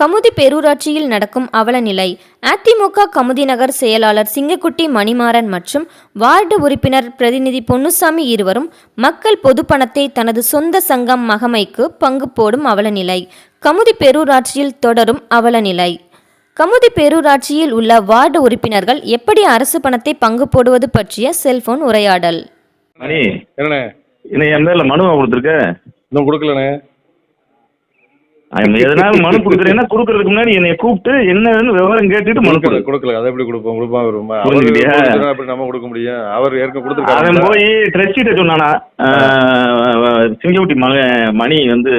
கமுதி பேரூராட்சியில் நடக்கும் அவலநிலை. அதிமுக கமுதி நகர் செயலாளர் சிங்கக்குட்டி மணிமாறன் மற்றும் வார்டு உறுப்பினர் பிரதிநிதி பொன்னுசாமி இருவரும் மக்கள் பொதுப்பணத்தை தனது சொந்த சங்கம் மகமைக்கு பங்கு போடும் அவலநிலை. கமுதி பேரூராட்சியில் தொடரும் அவலநிலை. கமுதி பேரூராட்சியில் உள்ள வார்டு உறுப்பினர்கள் எப்படி அரசு பணத்தை பங்கு போடுவது பற்றிய செல்போன் உரையாடல். மணி என்னண்ணே? இன்னும் என் பேர்ல மனுவை கொடுத்துருக்க. இன்னும் கொடுக்கலண்ணே. எதனால மனு கொடுக்குறேன்னா கொடுக்கறதுக்கு முன்னாடி என்னை கூப்பிட்டு என்னன்னு விவரம் கேட்டுட்டு மனு கொடுக்கல கொடு. கொடுக்கல. அதை எப்படி கொடுப்போம்? கொடுப்பா வருமா அவர் புரிஞ்சுக்கிட்டியா? அப்படி நம்ம கொடுக்க முடியும்? அவர் அவன் கொடுத்துருக்காரு. போய் ட்ரெஸ்ஸிட்ட சொன்னானா? சிங்ககுட்டி மகன் மணி வந்து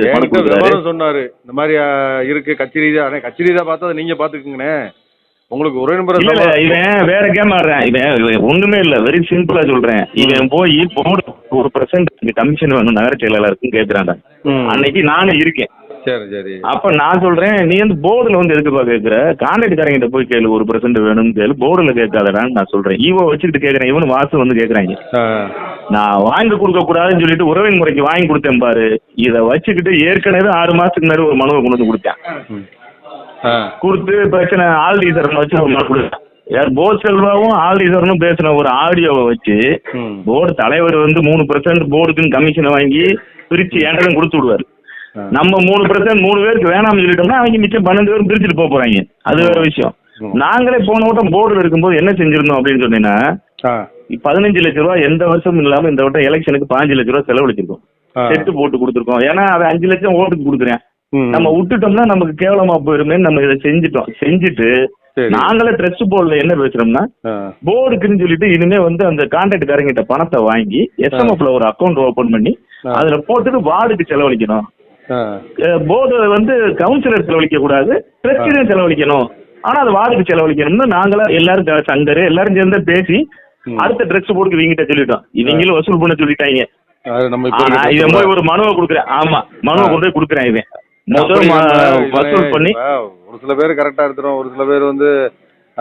விவரம் சொன்னாரு? இந்த மாதிரி இருக்கு. கட்சி ரீதியா கட்சி ரீதியா பார்த்தா நீங்க பாத்துக்குங்கண்ணே உங்களுக்கு ஒரே நம்பர் இல்ல இவன் வேற கேம் ஆடுறேன் இவன் ஒண்ணுமே இல்ல. வெரி சிம்பிளா சொல்றேன். இவன் போய் போர்டு ஒரு பர்சன்ட் கமிஷன் வேணும் நகர செயலாளருக்கும் கேட்கிறான்டா அன்னைக்கு நானும் இருக்கேன். சரி சரி. அப்ப நான் சொல்றேன் நீ வந்து போர்டுல வந்து எதுக்குப்பா கேக்குற? கான்ட்ராக்ட்காரங்கிட்ட போய் கேளு ஒரு பர்சன்ட் வேணும்னு கேளு. போர்டுல கேட்காதடான்னு நான் சொல்றேன். ஈவோ வச்சுக்கிட்டு கேக்குறேன். இவனு வாசு வந்து கேக்குறாங்க. நான் வாங்கி கொடுக்க கூடாதுன்னு சொல்லிட்டு உறவின் முறைக்கு வாங்கி கொடுத்தேன் பாரு. இதை வச்சுக்கிட்டு ஏற்கனவே ஆறு மாசத்துக்கு முன்னாடி ஒரு மனுவை கொண்டு வந்து கொடுத்தேன். கொடுத்து பிரச்சனை ஆல் ரீசர்னு வச்சு ஒரு மனு கொடுத்தேன். யார் போஸ் செல்வாவும் ஆல் ரீசர்னும் பேசின ஒரு ஆடியோவை வச்சு. போர்டு தலைவர் வந்து மூணு பர்சன்ட் போர்டுக்குன்னு கமிஷனை வாங்கி பிரிச்சு என்கிட்ட கொடுத்து விடுவாரு. நம்ம மூணு பர்சன்ட் மூணு பேருக்கு வேணாம்னு சொல்லிட்டோம்னா அவங்க மிச்சம் பன்னெண்டு பேரும் பிரிச்சுட்டு போக போறாங்க. அது வேற விஷயம். நாங்களே போன வட்டம் போர்டுல இருக்கும்போது என்ன செஞ்சிருந்தோம் அப்படின்னு சொன்னீங்கன்னா பதினஞ்சு லட்ச ரூபா எந்த வருஷமும் இல்லாம இந்த வட்டம் எலெக்ஷனுக்கு பாஞ்சு லட்ச ரூபா செலவழிச்சிருக்கோம். செட்டு போட்டு கொடுத்துருக்கோம். ஏன்னா அது அஞ்சு லட்சம் ஓட்டுக்கு கொடுக்குறேன். நம்ம விட்டுட்டோம்னா நமக்கு கேவலமா போயிருமே நம்ம இதை செஞ்சுட்டோம். செஞ்சுட்டு. நாங்களே ட்ரெஸ் போர்டுல என்ன பேசுறோம்னா போர்டுக்குன்னு சொல்லிட்டு இனிமே வந்து அந்த கான்ட்ராக்ட்காரங்கிட்ட பணத்தை வாங்கி எஸ்எம்எஃப்ல ஒரு அக்கௌண்ட் ஓபன் பண்ணி. அதுல போட்டுட்டு வார்டுக்கு செலவழிக்கணும். போர்டு வந்து கவுன்சிலர் செலவழிக்க கூடாது பிரசிடென்ட் செலவழிக்கணும். ஆனா அது வார்டுக்கு செலவழிக்கணும்னு நாங்களா எல்லாரும் சங்கரு எல்லாரும் சேர்ந்து பேசி. அடுத்த ட்ரெஸ் போர்டுக்கு இவங்கிட்ட சொல்லிட்டோம். இவங்களும் வசூல் பண்ண சொல்லிட்டாங்க. இவன் போய் ஒரு மனுவை கொடுக்குறேன். ஆமா மனுவை கொண்டு போய் கொடுக்குறேன் இவன். முதல் வசூல் பண்ணி. ஒரு சில பேர் கரெக்டா எடுத்துரும். ஒரு சில பேர் வந்து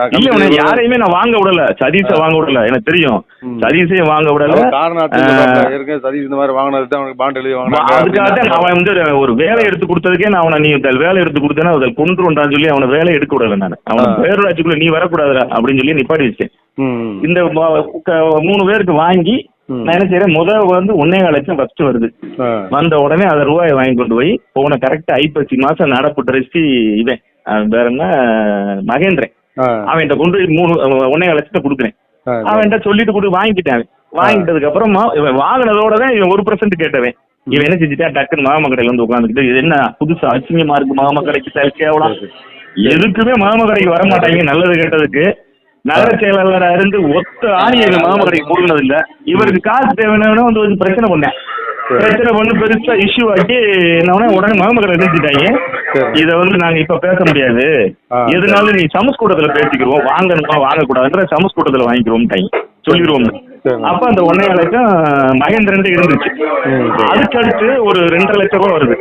இல்ல யாரையுமே நான் வாங்க விடல. சதீஷ வாங்க விடல. எனக்கு தெரியும். ம். சதீஷையும் வாங்க விடல. காரணம் சதீஷ் இந்த மாதிரி வாங்கினது அவனுக்கு பாண்ட் எழுதி வா- வாங்கினாங்க அதுக்காக தான் அவன் வந்து ஒரு வேலை எடுத்து கொடுத்ததுக்கே நான் அவனை நீ வேலை எடுத்து கொடுத்தேன்னா அதில் கொண்டு வந்தான்னு சொல்லி அவனை வேலை எடுக்க விடல நான். அவனை. பேரூராட்சிக்குள்ள நீ வரக்கூடாதுடா அப்படின்னு சொல்லி நிப்பாட்டி வச்சேன். இந்த மூணு பேருக்கு வாங்கி. நான் என்ன செய்யறேன் முதல் வந்து ஒன்னே லட்சம் ஃபர்ஸ்ட் வருது. வந்த உடனே அதை ரூபாயை வாங்கி கொண்டு போய் போன கரெக்ட் ஐப்பசி மாசம் நடப்பு ட்ரெஸ்டி இவன். பேர் என்ன? மகேந்திரன். அவன்கிட்ட கொண்டு மூணு ஒன்னே லட்சத்தை கொடுக்குறேன் அவன்கிட்ட சொல்லிட்டு கொடு வாங்கிட்டான் வாங்கிட்டதுக்கு அப்புறமா இவன் வாங்கினதோட தான் இவன் ஒரு பர்சன்ட் கேட்டவன். இவன் என்ன செஞ்சுட்டா டக்குன்னு மாமா கடையில வந்து உட்காந்துக்கிட்டு இது என்ன புதுசா அசிங்கமா இருக்கு மாமா கடைக்கு சரி, கேவலம் எதுக்குமே மாமா கடைக்கு வர மாட்டாங்க நல்லது கேட்டதுக்கு. நகர செயலாளரா இருந்து ஒத்த ஆணியை மாமா கடைக்கு கொடுக்கறது இல்ல இவருக்கு காசு தேவையான வந்து ஒரு பிரச்சனை பண்ணேன். பிரச்சனை பண்ணி பெருசா இஷ்யூ ஆக்கி என்ன உடனே மாமா கடை நிறுத்திட்டாங்க. இத வந்து நாங்க இப்ப பேச முடியாது. எதுனாலும் நீ சமஸ்கூட்டத்துல பேசிக்கிறோம் வாங்கணுமா வாங்கக்கூடாதுன்ற சமஸ்கூட்டத்துல வாங்கிக்கிறோம் சொல்லிடுவோம் சரி. அப்ப அந்த ஒன்னே லட்சம் மகேந்திரன் இருந்துச்சு. அதுக்கு அடுத்து ஒரு ரெண்டரை லட்சம் ரூபா வருது.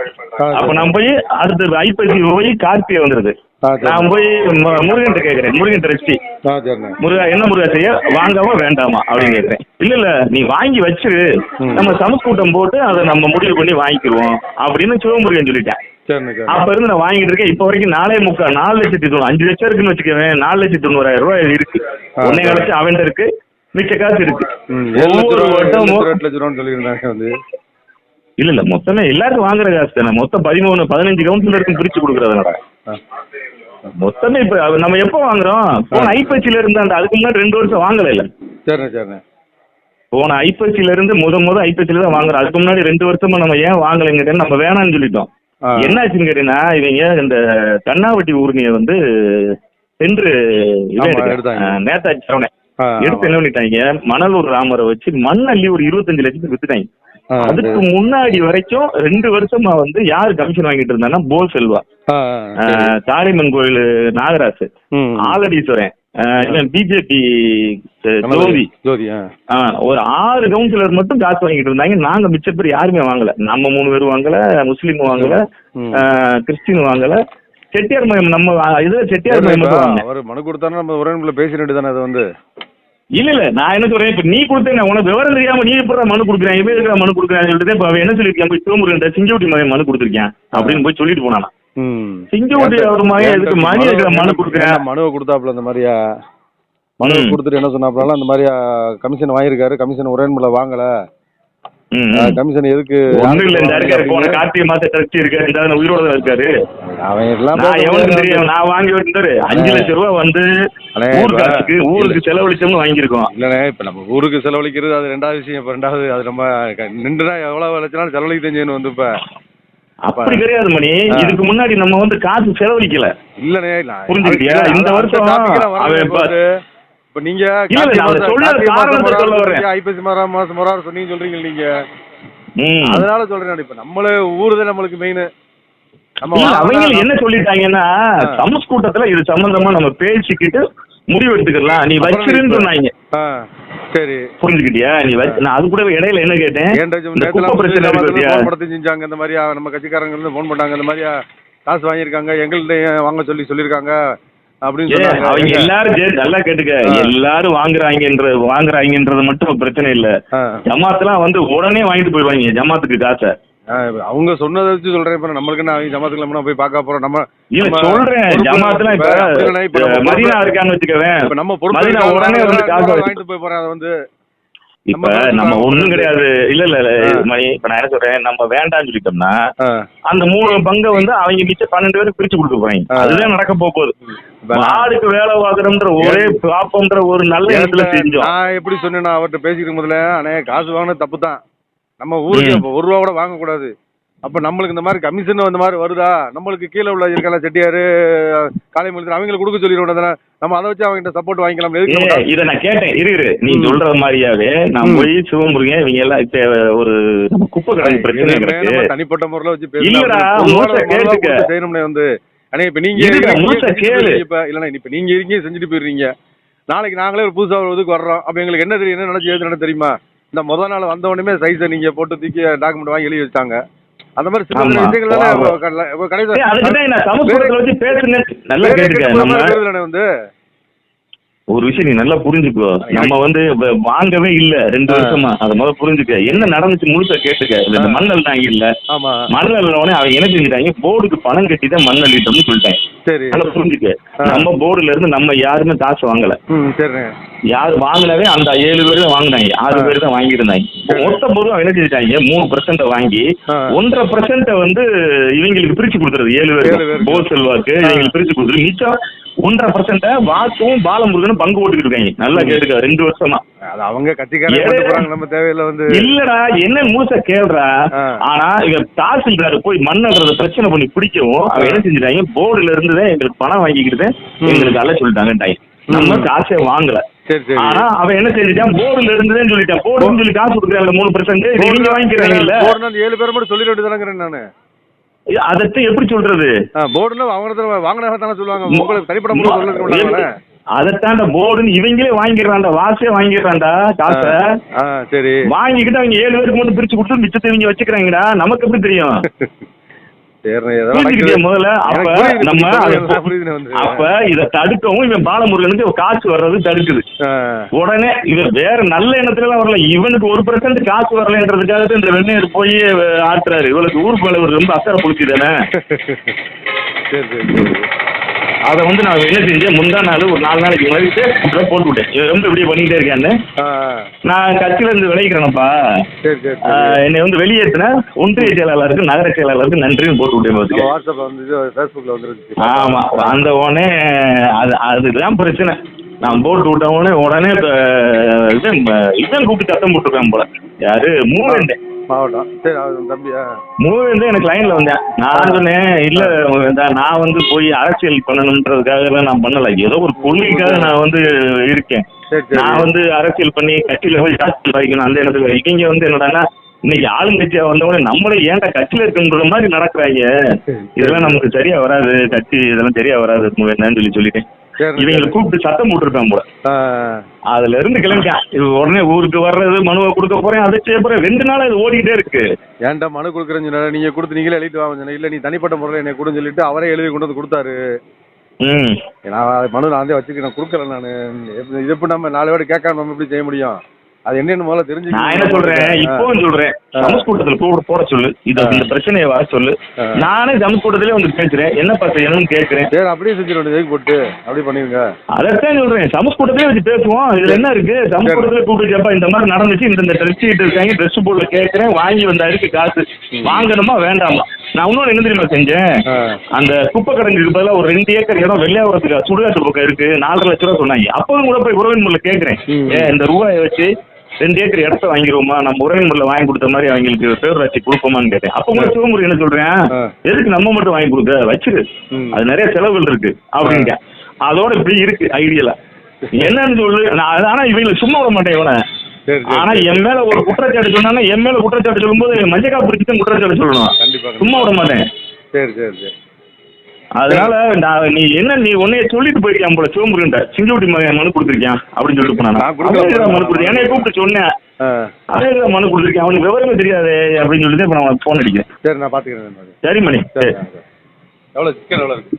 அப்ப நான் போய் அடுத்து ஐப்பசி போய் கார்த்திகை வந்துருது. நான் போய் முருகன் கேக்குறேன் முருகன் சரிண்ணே. முருகா என்ன முருகா செய்ய வாங்கவா வேண்டாமா அப்படின்னு கேக்குறேன் இல்ல இல்ல நீ வாங்கி வச்சிரு. நம்ம சமஸ்கூட்டம் போட்டு அதை நம்ம முடிவு பண்ணி வாங்கிக்கிருவோம் அப்படின்னு சிவமுருகன் சொல்லிட்டேன். அப்ப இருந்து நான் வாங்கிட்டு இருக்கேன். இப்ப வரைக்கும் நாலே முக்கால் நாலு லட்சத்தி தொண்ணூறு அஞ்சு லட்சம் இருக்குன்னு வச்சுக்கவேன் நாலு லட்சத்தி தொண்ணூறாயிரம் ரூபாய் இருக்கு. ஒன்னே. லட்சம் அவன்கிட்ட இருக்கு. மிச்ச காசு இருக்கு. ஒவ்வொரு வந்து இல்ல இல்ல மொத்தமே எல்லாருக்கும் வாங்குற காசு தானே. மொத்தம் பதிமூணு பதினஞ்சு கவுன்சிலருக்கும் பிரிச்சு கொடுக்கறதுனால ஆ. மொத்தமே இப்ப நம்ம எப்போ வாங்குறோம்? போன ஐப்பசியில இருந்து அந்த அதுக்கு முன்னாடி ரெண்டு வருஷம் வாங்கல இல்ல. சரிண்ணே சரிண்ணே போன இருந்து முத முத ஐப்பசியில தான் வாங்குறோம். அதுக்கு முன்னாடி ரெண்டு வருஷமா நம்ம ஏன் வாங்கலைங்க நம்ம வேணாம்னு சொல்லிட்டோம். என்னாச்சுன்னு கேட்டீங்கன்னா இவங்க இந்த கண்ணாவட்டி ஊர்னிய வந்து சென்று நேதாஜி சரவணன் எடுத்து. என்ன பண்ணிட்டாங்க மணலூர் ராமரை வச்சு மண் அள்ளி ஒரு இருபத்தஞ்சு லட்சத்துக்கு வித்துட்டாங்க அதுக்கு. முன்னாடி வரைக்கும் ரெண்டு வருஷமா வந்து யாரு கமிஷன் வாங்கிட்டு இருந்தாங்கன்னா போல் செல்வா. தாரிமன் கோயில் நாகராஜ் ம். ஆலடீஸ்வரன் பிஜேபி. ஜோதி. ஜோதி. ஒரு ஆறு கவுன்சிலர் மட்டும் காசு வாங்கிட்டு இருந்தாங்க. நாங்க மிச்ச பேர் யாருமே வாங்கல. நம்ம மூணு பேர் வாங்கல முஸ்லீம் வாங்கல கிறிஸ்டின் வாங்கல. செட்டியார் மயம் நம்ம இதுல செட்டியார் மயம் அவர் மனு கொடுத்தாருன்னா நம்ம உறவினர்ல பேச வேண்டியதானே அது வந்து? இல்ல இல்ல நான் என்ன சொல்றேன் இப்ப நீ கொடுத்தேன் உனக்கு விவரம் தெரியாம நீ எப்படி மனு கொடுக்குறேன்? இவன் இருக்கிற மனு கொடுக்குறேன் சொல்லிட்டு இப்ப என்ன சொல்லிருக்கேன் போய் சிவமுருகன் சிங்கவுட்டி மகன் மனு கொடுத்துருக்கேன். அப்படின்னு போய் சொல்லிட்டு போனானா. சிங்கக்குட்டி அவர் மகன் எதுக்கு மணி இருக்கிற மனு கொடுக்குறேன் மனுவை கொடுத்தாப்புல இந்த மாதிரியா? மனுவை. கொடுத்துட்டு என்ன சொன்னாப்புல இந்த மாதிரியா கமிஷன் வாங்கியிருக்காரு கமிஷன் ஒரே முறை வாங்கல. கமிஷன் எதுக்கு கார்த்திகை மாசம் இருக்காரு உயிரோட அவன் எல்லாம் எவனுக்கு தெரியும்? நான் வாங்கி வந்தாரு அஞ்சு லட்சம் ரூபாய் வந்து அண்ணே, ஊர் இப்ப- காசுக்கு ஊருக்கு செலவழிச்சோம்னு வாங்கியிருக்கோம். இல்லண்ணே இப்ப நம்ம ஊருக்கு செலவழிக்கிறது அது ரெண்டாவது விஷயம் இப்ப ரெண்டாவது அது நம்ம நின்றுனா எவ்வளவு லட்சம் செலவழிக்க தெரிஞ்சு வந்து இப்ப அப்படி கிடையாது மணி. இதுக்கு முன்னாடி நம்ம வந்து காசு செலவழிக்கல. நான் புரிஞ்சுக்கிட்டியா? இந்த வருஷம் இப்ப நீங்க இல்ல, ஐப்பசி மாசம் முறார் சொன்னீங்க சொல்றீங்க. நீங்க. அதனால சொல்றேன் இப்ப. நம்மள ஊரு தான் நம்மளுக்கு மெயின் இல்ல, அவங்க என்ன சொல்லிட்டாங்கன்னா. சமஸ்கூட்டத்துல இது சம்பந்தமா நம்ம பேசிக்கிட்டு முடிவு எடுத்துக்கலாம் நீ வச்சிருன்னு சொன்னாங்க. சரி. புரிஞ்சுக்கிட்டியா? நீ நான் அது கூட இடையில என்ன கேட்டேன்? ஏன்டா இந்த குப்பை பிரச்சனை இருக்கு பாத்தியா? ஃபோன் படத்தை செஞ்சாங்க. இந்த மாதிரியா நம்ம கட்சிக்காரங்க இருந்து ஃபோன் பண்ணாங்க இந்த மாதிரியா காசு வாங்கியிருக்காங்க. எங்கள்ட்ட ஏன் வாங்க சொல்லி சொல்லியிருக்காங்க. அப்படின்னு அவங்க? எல்லாரும் நல்லா கேட்டுக்க. எல்லாரும் வாங்குறாங்கன்ற வாங்குறாங்கன்றது மட்டும் பிரச்சனை இல்ல. ஆ. ஜமாத்லாம் வந்து உடனே வாங்கிட்டு போயிடுவாங்க. ஜமாத்துக்கு காசை. அவங்க சொன்னதை வச்சு சொல்றேன். இப்ப நம்மளுக்கு என்ன அவங்க ஜமாத்துக்கு நம்ம போய் பார்க்க போறோம். நம்ம இல்ல சொல்றேன். ஜமாத்லாம் இப்ப மதினா இருக்கான்னு வச்சுக்கவேன் இப்ப நம்ம பொறுப்பு உடனே வந்து வாங்கிட்டு போய் போறேன் அதை வந்து இப்ப நம்ம ஒண்ணும். கிடையாது. இல்ல இல்ல இல்ல. இப்ப நான் என்ன சொல்றேன் நம்ம வேண்டாம்னு சொல்லிட்டோம்னா. அந்த மூணு பங்கை வந்து அவங்க மிச்சம் பன்னெண்டு பேருக்கு பிரிச்சு கொடுக்க போறாங்க. அதுதான் நடக்க போகுது. ஆளுக்கு வேலை வாங்குறோம்ன்ற ஒரே பாப்பம்ன்ற ஒரு நல்ல இடத்துல செஞ்சோம். நான் எப்படி சொன்னேன் அவர்கிட்ட பேசிக்கிட்டு முதல்ல அண்ணே காசு வாங்கினது தப்பு தான் நம்ம ஊருக்கு ம். அப்ப ஒரு ரூபா கூட வாங்கக்கூடாது. அப்ப நம்மளுக்கு இந்த மாதிரி கமிஷன் இந்த மாதிரி வருதா? நம்மளுக்கு கீழே உள்ள இருக்கல செட்டியாரு காலை மொழி அவங்களுக்கு கொடுக்க சொல்லிடுவோம் நம்ம அதை வச்சு அவங்க சப்போர்ட் வாங்கிக்கலாம். நம்ம- இத நான் கேட்டேன். இரு இரு. நீ. சொல்ற மாதிரியாவே நான். போய் சிவமுருகன் இவங்க எல்லாம் இப்ப ஒரு நம்ம குப்பை கடை பிரச்சனை நம்ம தனிப்பட்ட முறையில வச்சு செய்யணும்னே வந்து. அண்ணே இப்ப நீங்க இப்ப இல்லண்ணா இப்ப நீங்க இருக்கீங்க செஞ்சுட்டு போயிருவீங்க நாளைக்கு நாங்களே ஒரு புதுசா ஒரு இதுக்கு வர்றோம். அப்ப எங்களுக்கு என்ன தெரியும்? என்ன நினைச்சு எழுதுனு தெரியுமா? இந்த முத நாள் வந்த உடனே சைஸை நீங்க போட்டு தூக்கி டாக்குமெண்ட் வாங்கி எழுதி வச்சாங்க அந்த மாதிரி சின்ன சின்ன. விஷயங்கள் தானே பேசுறேனே வந்து. ஒரு விஷயம் நீ நல்லா புரிஞ்சுக்கோ. நம்ம வந்து வாங்கவே இல்ல ரெண்டு. வருஷமா. அத முதல்ல புரிஞ்சுக்க. என்ன நடந்துச்சு முழுசா கேட்டுக்க. இந்த. மண் அள்ளிட்டாங்க இல்ல. மண் அள்ளினவனே அவங்க என்ன செஞ்சுட்டாங்க? போர்டுக்கு பணம் கட்டி தான் மண் அள்ளிட்டோம்னு சொல்லிட்டாங்க. சரி. நல்லா புரிஞ்சுக்க. நம்ம போர்டுல இருந்து நம்ம யாருமே காசு வாங்கல. யார் வாங்கினவே அந்த ஏழு பேர் தான் வாங்கினாங்க. ஆறு. பேர் தான் வாங்கியிருந்தாங்க. மொத்த பொருள் அவன் என்ன செஞ்சுட்டாங்க? மூணு பர்சன்ட் வாங்கி. ஒன்றரை பர்சன்ட் வந்து இவங்களுக்கு பிரிச்சு கொடுத்துறது ஏழு பேருக்கு. போர் செல்வாக்கு. இவங்களுக்கு பிரிச்சு கொடுத்துரு மிச்சம் ஒன்றரை பர்சன்ட் வாசும் பாலமுருகனும் பங்கு போட்டுக்கிட்டு இருக்காங்க நல்லா கேட்டுக்க ரெண்டு வருஷமா. அது அவங்க கட்சிக்காரங்க நம்ம தேவையில்ல வந்து. இல்லடா என்ன முழுசா கேள்றா. ஆனா இவன் தாசில்தார் போய் மண்ணறத பிரச்சனை பண்ணி பிடிக்கவும் அவன் என்ன செஞ்சுட்டாங்க? போர்டுல இருந்து தான் எங்களுக்கு பணம் வாங்கிக்கிட்டு. எங்களுக்கு அல்ல சொல்லிட்டாங்க நம்ம காசே வாங்கல. சரி சரி. ஆனா அவன் என்ன செஞ்சுட்டான்? போர்டுல இருந்துதான் சொல்லிட்டான். போர்டுன்னு சொல்லி காசு கொடுக்குறாங்க மூணு பர்சன்ட் போர்டுனா அந்த ஏழு பேர் மட்டும் சொல்லிட வேண்டியதானங்கிறேன் நானு. அதத்தை எப்படி சொல்றது? போர்டுனா அவங்க வாங்கினா தானே சொல்லுவாங்க. உங்களுக்கு தனிப்பட்ட அதத்தாண்ட போர்டுன்னு இவங்களே வாங்கிடுறான்டா வாசே வாங்கிடுறான்டா காசை. சரி. வாங்கிக்கிட்டு அவங்க ஏழு பேருக்கு மட்டும் பிரிச்சு கொடுத்து மிச்சத்தை இவங்க வச்சுக்கிறாங்கடா. நமக்கு எப்படி தெரியும் சரிண்ணே ஏதோ புரிஞ்சுக்கிட்டியா எனக்கு- முதல்ல அப்ப நம்ம. அப்ப இத தடுக்கவும் இவன் பாலமுருகனுக்கு காசு வர்றது தடுக்குது. உடனே இவன் வேற நல்ல எண்ணத்துல எல்லாம் வரல. இவனுக்கு ஒரு பர்சன்ட் காசு வரலன்றதுக்காக இந்த வெள்ளையர் போய் ஆட்டுறாரு இவளுக்கு ஊர் தலைவர் ரொம்ப அக்கறை புடிச்சுதானே சரி சரி சரி. அதை வந்து நான் என்ன செஞ்சேன்? முந்தா நாள் ஒரு நாலு நாளைக்கு முன்னாடி போட்டு விட்டேன் இவன் ரொம்ப இப்படியே பண்ணிக்கிட்டே இருக்கான்னு நான் கட்சியில இருந்து விளைவிக்கிறேனப்பா. என்னை வந்து வெளியேற்றின ஒன்றிய செயலாளருக்கு நகர செயலாளருக்கு நன்றின்னு போட்டு விட்டேன் பார்த்துக்க. வாட்ஸ்அப்ல வந்து ஃபேஸ்புக்ல ஆமா அந்த உடனே அது அதுதான் பிரச்சனை. நான் போட்டு விட்ட உடனே இவன் இவன் கூப்பிட்டு சத்தம் போட்டுருக்கான் போல. யாரு? மூவேந்தே மாவட்டம். சரி அது தம்பியா மூவேந்தே எனக்கு லைன்ல வந்தேன். நான் சொன்னேன் இல்ல நான் வந்து போய் அரசியல் பண்ணணுன்றதுக்காக எல்லாம் நான் பண்ணல. ஏதோ ஒரு கொள்கைக்காக நான் வந்து இருக்கேன். நான் வந்து அரசியல் பண்ணி கட்சியில போய் வைக்கணும் அந்த இடத்துல இவங்க வந்து என்னடான்னா இன்னைக்கு ஆளுங்கட்சியா வந்தவொடனே நம்மளே ஏன்டா கட்சியில இருக்குன்ற மாதிரி நடக்கிறாங்க. இதெல்லாம் நமக்கு சரியா வராது. கட்சி இதெல்லாம் சரியா வராது. என்னன்னு சொல்லி சொல்லிட்டேன். இவங்களை கூப்பிட்டு சத்தம் போட்டுருக்கான் போல. அதுல இருந்து கிளம்பிட்டான் உடனே ஊருக்கு வர்றது மனுவை கொடுக்க போறேன் அதை செய்ய போறேன். ரெண்டு நாளா இது ஓடிக்கிட்டே இருக்கு. ஏன்டா மனு கொடுக்குறேன்னு சொன்னா நீங்க கொடுத்து நீங்களே எழுதிட்டு வாங்க இல்ல நீ தனிப்பட்ட முறையில் என்னை கொடுன்னு சொல்லிட்டு அவரே எழுதி கொண்டு வந்து கொடுத்தாரு. நான் மனு நான் வச்சுக்க நான் கொடுக்கல நான். இது எப்படி நம்ம நாலு பேர் கேட்காம நம்ம எப்படி செய்ய முடியும்? அது என்னன்னு முதல்ல தெரிஞ்சு நான் என்ன சொல்றேன்? இப்பவும் சொல்றேன். ஆ. சமஸ்கூட்டத்துல போட போட சொல்லு. இது. இந்த பிரச்சனையை வர சொல்லு. நானே சமஸ்கூட்டத்திலே வந்து பேசுறேன். என்னப்பா செய்யணும்னு கேட்கிறேன். சரி அப்படியே செஞ்சிடும் எதுக்கு போட்டு? அப்படி பண்ணிருங்க. அதைத்தான் சொல்றேன். சமஸ்கூட்டத்திலே வச்சு பேசுவோம். இதுல என்ன இருக்கு? சமஸ்கூட்டத்திலே கூப்பிட்டு கேப்பா இந்த மாதிரி நடந்துச்சு இந்த இந்த ட்ரெஸ் ஷீட் இருக்காங்க ட்ரெஸ் போர்டுல கேட்கறேன் வாங்கி வந்தா இருக்கு காசு. வாங்கணுமா வேண்டாமா? நான் இன்னொன்று என்ன தெரியுமா செஞ்சேன். அந்த குப்பை கிடங்கு பதிலாக ஒரு ரெண்டு ஏக்கர் இடம் வெள்ளையாவரத்துக்கு சுடுகாட்டு பக்கம் இருக்கு. நாலரை லட்ச ரூபா சொன்னாங்க. அப்பவும் கூட போய் உறவின் முறையில் கேட்கறேன். இந்த ரூபாயை வச்சு ரெண்டு ஏக்கர் இடத்த வாங்கிடுவோமா நம்ம உறவின் முறையில் வாங்கி கொடுத்த மாதிரி அவங்களுக்கு பேரூராட்சி கொடுப்போமான்னு கேட்டேன். அப்போ கூட சிவமுறை என்ன சொல்றேன். எதுக்கு நம்ம மட்டும் வாங்கி கொடுக்க? வச்சிரு. அது நிறைய செலவுகள் இருக்கு. அப்படிங்க அதோட இப்படி இருக்கு ஐடியலா என்னன்னு சொல்லு நான் ஆனா இவங்களை சும்மா விட மாட்டேன் இவனை. ஆனா என் மேல ஒரு குற்றச்சாட்டு சொன்னா என் மேல குற்றச்சாட்டு சொல்லும்போது மஞ்சக்கா பிடிச்சி குற்றச்சாட்டு சொல்லணும். சும்மா விட மாட்டேன். சரி சரி சரி. அதனால நான் நீ என்ன நீ உன்னைய சொல்லிட்டு போயிருக்கியான் போல? சிவமுருகன்ட்ட சிங்கக்குட்டி மகன் மனு கொடுத்துருக்கியான் அப்படின்னு சொல்லிட்டு போனான். மனு கொடுத்தேன் என்னைய கூப்பிட்டு சொன்னேன் அதே மனு கொடுத்துருக்கேன் அவனுக்கு விவரமே தெரியாது அப்படின்னு சொல்லிட்டு இப்போ நான் ஃபோன் அடிக்கிறேன். சரி நான் பாத்துக்கிறேன். சரி மணி சரி சரி எவ்வளோ சிக்கன் எவ்வளோ இருக்கு?